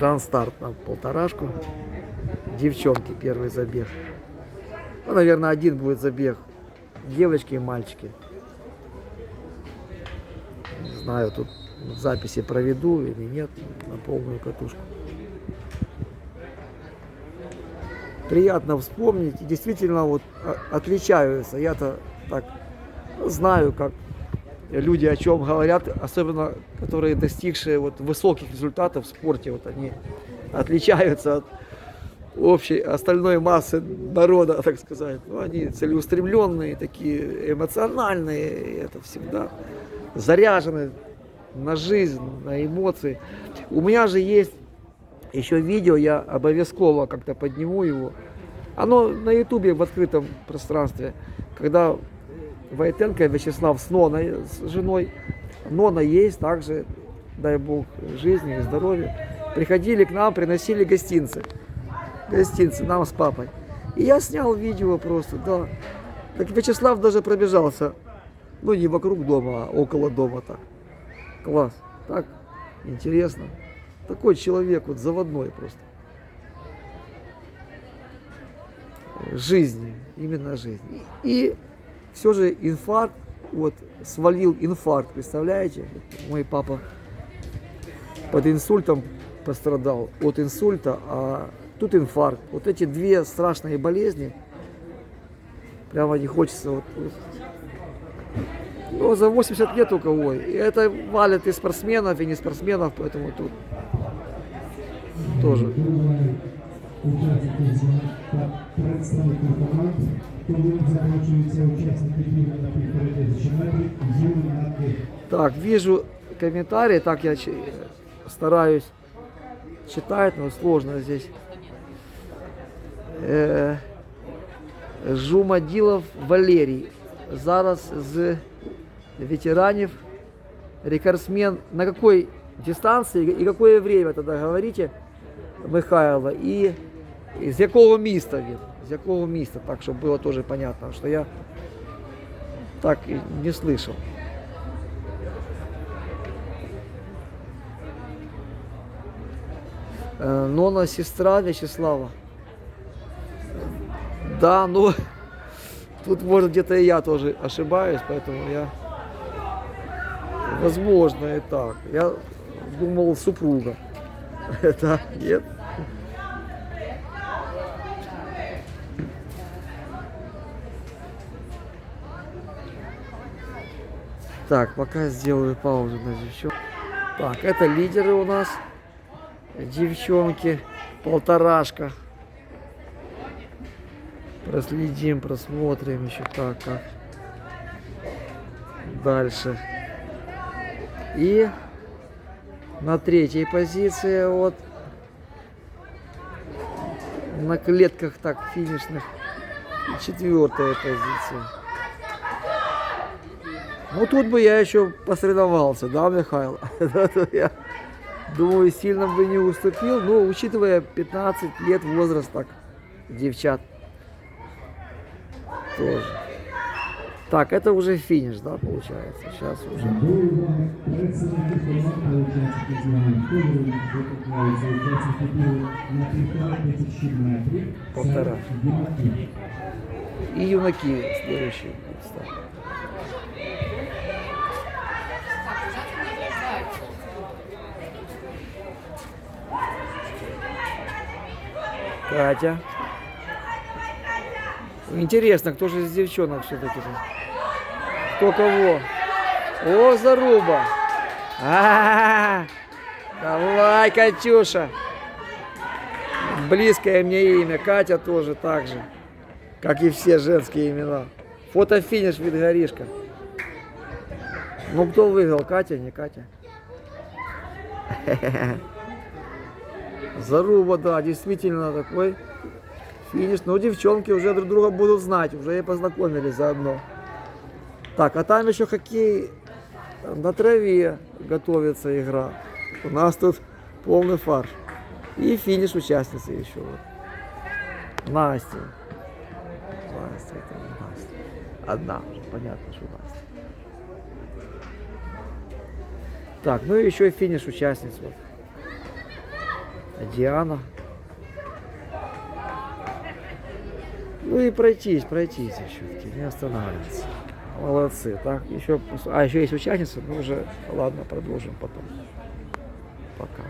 Дан старт на полторашку. Девчонки первый забег. Ну, наверное, один будет забег. Девочки и мальчики. Не знаю, тут в записи проведу или нет на полную катушку. Приятно вспомнить. Действительно вот о- отличаются. Я-то так знаю, как люди о чем говорят, особенно которые достигшие вот высоких результатов в спорте, вот они отличаются от общей остальной массы народа, так сказать. Ну, они целеустремленные, такие эмоциональные, это всегда заряжены на жизнь, на эмоции. У меня же есть еще видео, я обовязково как-то подниму его. Оно на ютубе в открытом пространстве, когда Войтенко Вячеслав с Ноной, с женой. Нона есть также, дай бог, жизни и здоровья. Приходили к нам, приносили гостинцы. Гостинцы нам с папой. И я снял видео просто, да. Так Вячеслав даже пробежался. Ну, не вокруг дома, а около дома так. Класс. Так интересно. Такой человек вот заводной просто. Жизни, именно жизни. И все же инфаркт, вот свалил инфаркт, представляете? Мой папа под инсультом пострадал от инсульта, а тут инфаркт. Вот эти две страшные болезни, прямо не хочется вот, вот. Ну, за 80 лет у кого. И это валят и спортсменов, и не спортсменов, поэтому тут тоже Учасників змагань та представників команд, коли запрошуються учасники бігу на півтори тисячі метрів, юнаки. Так, вижу комментарии, так я ч- стараюсь читать, но сложно здесь. Э, Жумадилов Валерій. Зараз з ветеранів рекордсмен на какой дистанции и какое время тогда говорите, Михайло, і з якого міста він? З якого міста, так, щоб було теж понятно, що я так і не слышал. Э, Нона сестра Вячеслава. Да, ну тут может где-то и я тоже ошибаюсь, поэтому я возможно и так. Я думал супруга. Это нет. Так, пока сделаю паузу на девчонку. Так, это лидеры у нас. Девчонки. Полторашка. Проследим, просмотрим еще так, как. Дальше. И на третьей позиции вот на клетках так финишных четвертая позиция. Ну тут бы я еще посоревновался, да, Михаил? Я думаю, сильно бы не уступил, но учитывая 15 лет возраст так девчат тоже. Так, это уже финиш, да, получается. Сейчас уже. До уваги представників команд Катя. Интересно, кто же из девчонок все-таки? Кто кого? О, заруба! А, давай, Катюша! Близкое мне имя. Катя тоже так же как и все женские имена. Фотофиниш вид горишка. Ну кто выиграл, Катя, не Катя? Заруба, да, действительно такой финиш. Ну, девчонки уже друг друга будут знать, уже и познакомились заодно. Так, а там еще хоккей на траве готовится игра. У нас тут полный фарш. И финиш участницы еще. Вот. Настя. Настя, это Настя. Одна понятно, что Настя. Так, ну и еще финиш участниц. Вот. Диана. Ну и пройтись, пройтись еще, не останавливаться. Молодцы, так, еще, а еще есть участница, ну уже, ладно, продолжим потом. Пока.